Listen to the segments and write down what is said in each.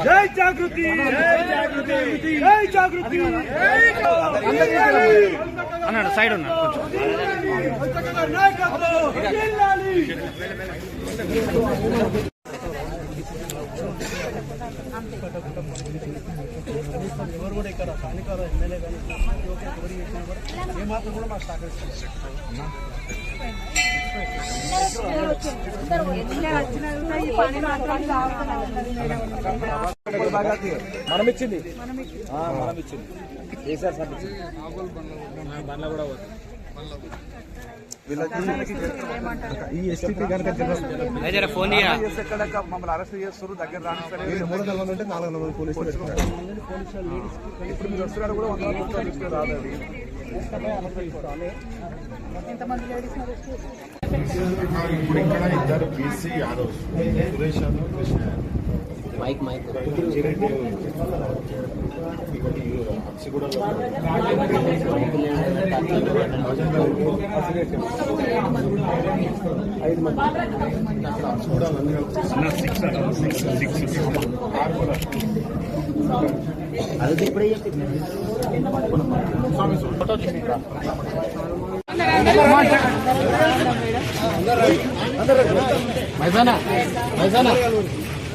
జై జాగృతి జై జాగృతి జై జాగృతి అన్నాడు సైడ్ ఉన్నాడు నాయకత్వం జిల్లాలి ఎవరు కూడా ఇక్కడ స్థానిక ఎమ్మెల్యే కానీ ఎవరు చేసినా కూడా ఏమాత్రం కూడా మాకు సహకరిస్తారు మనం ఇచ్చింది మనం ఇచ్చింది కేసీఆర్ సార్ బండ్ల కూడా ఈ ఎస్టీపీ కనుక ఫోన్ మమ్మల్ని అరెస్ట్ చేస్తారు దగ్గర రాని మూడు వందల మంది ఉంటే నాలుగు వందల మంది పోలీసులు పెట్టుకున్నారు. ఇప్పుడు మీరు వస్తున్నారు కూడా వంద రూపాయలు తీసుకుని రాదు అది ఇప్పుడు ఇక్కడ ఇద్దరు BC Yadav Suresh Yadav Krishna Yadav. Mic mic. అది ఇప్పుడే మైదానా మైదానా.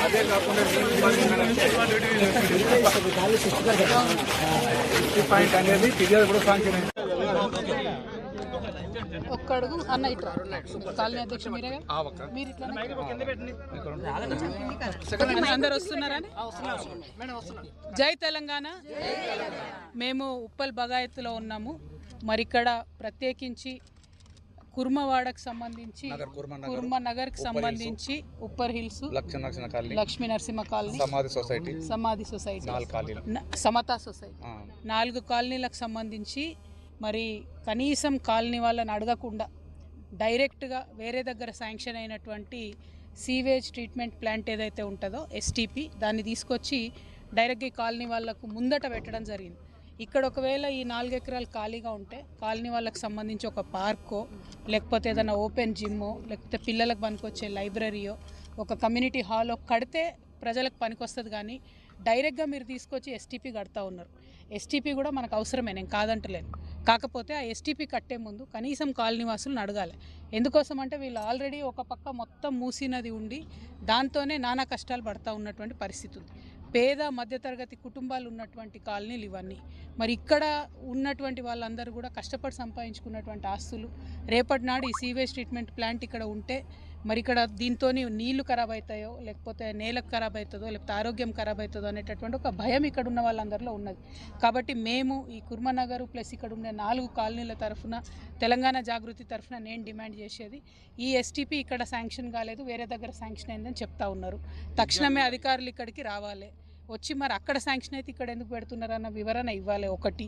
పొగన రిపోర్ట్ అంటున్నాం పాయింట్ అనేది ఫిర్యాదు కూడా సాంక్షన్ అయింది. ఒక్క అడుగు. అన్న ఇట్లా కాలనీ అధ్యక్ష మీరే మీరు ఇట్లా అందరు వస్తున్నారని జై తెలంగాణ. మేము ఉప్పల్ బగాయత్తులో ఉన్నాము. మరి ఇక్కడ ప్రత్యేకించి కుర్మవాడకు సంబంధించి కుర్మ నగర్కి సంబంధించి Uppar hills Lakshmi Narasimha colony Samadhi society Samadhi society Samata society. నాలుగు కాలనీలకు సంబంధించి మరి కనీసం కాలనీ వాళ్ళని అడగకుండా డైరెక్ట్గా వేరే దగ్గర శాంక్షన్ అయినటువంటి సీవేజ్ ట్రీట్మెంట్ ప్లాంట్ ఏదైతే ఉంటుందో ఎస్టీపీ దాన్ని తీసుకొచ్చి డైరెక్ట్గా కాలనీ వాళ్ళకు ముందట పెట్టడం జరిగింది. ఇక్కడ ఒకవేళ ఈ నాలుగు ఎకరాలు ఖాళీగా ఉంటే కాలనీ వాళ్ళకి సంబంధించి ఒక పార్కో లేకపోతే ఏదైనా ఓపెన్ జిమ్మో లేకపోతే పిల్లలకు పనికొచ్చే లైబ్రరీయో ఒక కమ్యూనిటీ హాలో కడితే ప్రజలకు పనికొస్తుంది కానీ డైరెక్ట్గా మీరు తీసుకొచ్చి ఎస్టీపీ కడతా ఉన్నారు. ఎస్టీపీ కూడా మనకు అవసరమే నేను కాదంటలేను. కాకపోతే ఆ ఎస్టీపీ కట్టే ముందు కనీసం కాలనీవాసులను అడగాలి. ఎందుకోసం అంటే వీళ్ళు ఆల్రెడీ ఒక పక్క మొత్తం మూసినది ఉండి దాంతోనే నానా కష్టాలు పడతా ఉన్నటువంటి పరిస్థితి ఉంది. పేద మధ్యతరగతి కుటుంబాలు ఉన్నటువంటి కాలనీలు ఇవన్నీ. మరి ఇక్కడ ఉన్నటువంటి వాళ్ళందరూ కూడా కష్టపడి సంపాదించుకున్నటువంటి ఆస్తులు. రేపటి నాడు ఈ సీవేజ్ ట్రీట్మెంట్ ప్లాంట్ ఇక్కడ ఉంటే మరి ఇక్కడ దీంతో నీళ్ళు ఖరాబ్ అవుతాయో లేకపోతే నేలకు ఖరాబ్ అవుతుందో లేకపోతే ఆరోగ్యం ఖరాబ్ అవుతుందో అనేటటువంటి ఒక భయం ఇక్కడ ఉన్న వాళ్ళందరిలో ఉన్నది. కాబట్టి మేము ఈ కుర్మనగర్ ప్లస్ ఇక్కడ ఉండే నాలుగు కాలనీల తరఫున తెలంగాణ జాగృతి తరఫున నేను డిమాండ్ చేసేది ఈ ఎస్టీపీ ఇక్కడ శాంక్షన్ కాలేదు వేరే దగ్గర శాంక్షన్ అయిందని చెప్తా ఉన్నారు. తక్షణమే అధికారులు ఇక్కడికి రావాలి. వచ్చి మరి అక్కడ శాంక్షన్ అయితే ఇక్కడ ఎందుకు పెడుతున్నారన్న వివరణ ఇవ్వాలి ఒకటి.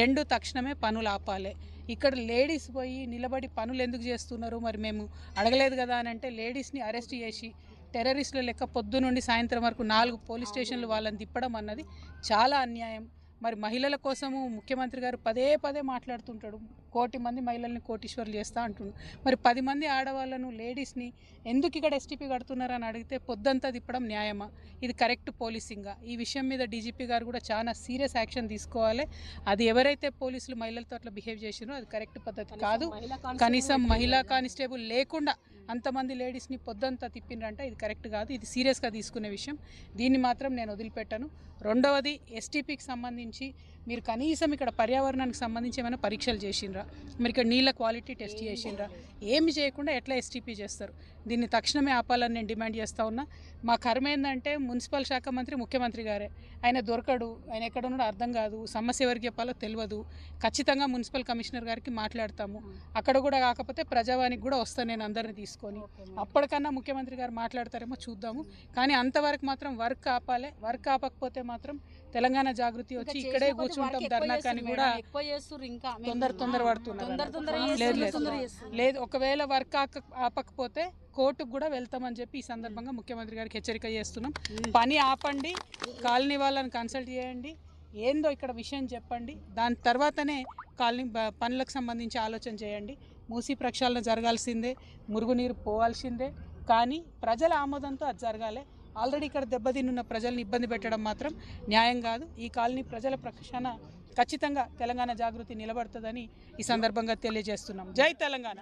రెండు తక్షణమే పనులు ఆపాలి. ఇక్కడ లేడీస్ పోయి నిలబడి పనులు ఎందుకు చేస్తున్నారు? మరి మేము అడగలేదు కదా అని అంటే లేడీస్ని అరెస్ట్ చేసి టెర్రరిస్టుల లెక్క పొద్దు నుండి సాయంత్రం వరకు నాలుగు పోలీస్ స్టేషన్లు వాళ్ళని తిప్పడం అన్నది చాలా అన్యాయం. మరి మహిళల కోసము ముఖ్యమంత్రి గారు పదే పదే మాట్లాడుతుంటాడు. కోటి మంది మహిళల్ని కోటీశ్వర్లు చేస్తా అంటుండు. మరి పది మంది ఆడవాళ్ళను లేడీస్ని ఎందుకు ఇక్కడ ఎస్టీపీ కడుతున్నారని అడిగితే పొద్దంతా తిప్పడం న్యాయమా? ఇది కరెక్ట్ పోలీసింగా. ఈ విషయం మీద డీజీపీ గారు కూడా చాలా సీరియస్ యాక్షన్ తీసుకోవాలి. అది ఎవరైతే పోలీసులు మహిళలతో అట్లా బిహేవ్ చేసినో అది కరెక్ట్ పద్ధతి కాదు. కనీసం మహిళా కానిస్టేబుల్ లేకుండా అంతమంది లేడీస్ని పొద్దంతా తిప్పిండ్రంటే ఇది కరెక్ట్ కాదు. ఇది సీరియస్గా తీసుకునే విషయం. దీన్ని మాత్రం నేను వదిలిపెట్టాను. రెండవది ఎస్టీపీకి సంబంధించి మీరు కనీసం ఇక్కడ పర్యావరణానికి సంబంధించి ఏమైనా పరీక్షలు చేసిండ్రా? మరి ఇక్కడ నీళ్ళ క్వాలిటీ టెస్ట్ చేసిండ్రా? ఏమి చేయకుండా ఎట్లా ఎస్టీపీ చేస్తారు? దీన్ని తక్షణమే ఆపాలని నేను డిమాండ్ చేస్తా ఉన్నా. మా కర్మ ఏంటంటే మున్సిపల్ శాఖ మంత్రి ముఖ్యమంత్రి గారే. ఆయన దొరకడు ఆయన ఎక్కడ ఉన్నాడో అర్థం కాదు సమస్య ఎవరికి చెప్పాలో తెలియదు. ఖచ్చితంగా మున్సిపల్ కమిషనర్ గారికి మాట్లాడతాము. అక్కడ కూడా కాకపోతే ప్రజావానికి కూడా వస్తాను నేను అందరిని తీసుకొని. అప్పటికన్నా ముఖ్యమంత్రి గారు మాట్లాడతారేమో చూద్దాము. కానీ అంతవరకు మాత్రం వర్క్ ఆపాలి. వర్క్ ఆపకపోతే మాత్రం తెలంగాణ జాగృతి వచ్చి ఇక్కడే కూర్చుంటాం ధర్నా కానీ కూడా తొందర తొందర పడుతున్నారు లేదు ఒకవేళ వర్క్ ఆపకపోతే కోర్టుకు కూడా వెళ్తామని చెప్పి ఈ సందర్భంగా ముఖ్యమంత్రి గారికి హెచ్చరిక చేస్తున్నాం. పని ఆపండి కాలనీ వాళ్ళని కన్సల్ట్ చేయండి ఏందో ఇక్కడ విషయం చెప్పండి దాని తర్వాతనే కాలనీ పనులకు సంబంధించి ఆలోచన చేయండి. మూసి ప్రక్షాళన జరగాల్సిందే మురుగునీరు పోవాల్సిందే కానీ ప్రజల ఆమోదంతో అది జరగాలి. ఆల్రెడీ ఇక్కడ దెబ్బతినున్న ప్రజల్ని ఇబ్బంది పెట్టడం మాత్రం న్యాయం కాదు. ఈ కాలనీ ప్రజల ప్రక్షాళన ఖచ్చితంగా తెలంగాణ జాగృతి నిలబడుతుందని ఈ సందర్భంగా తెలియజేస్తున్నాం. జై తెలంగాణ.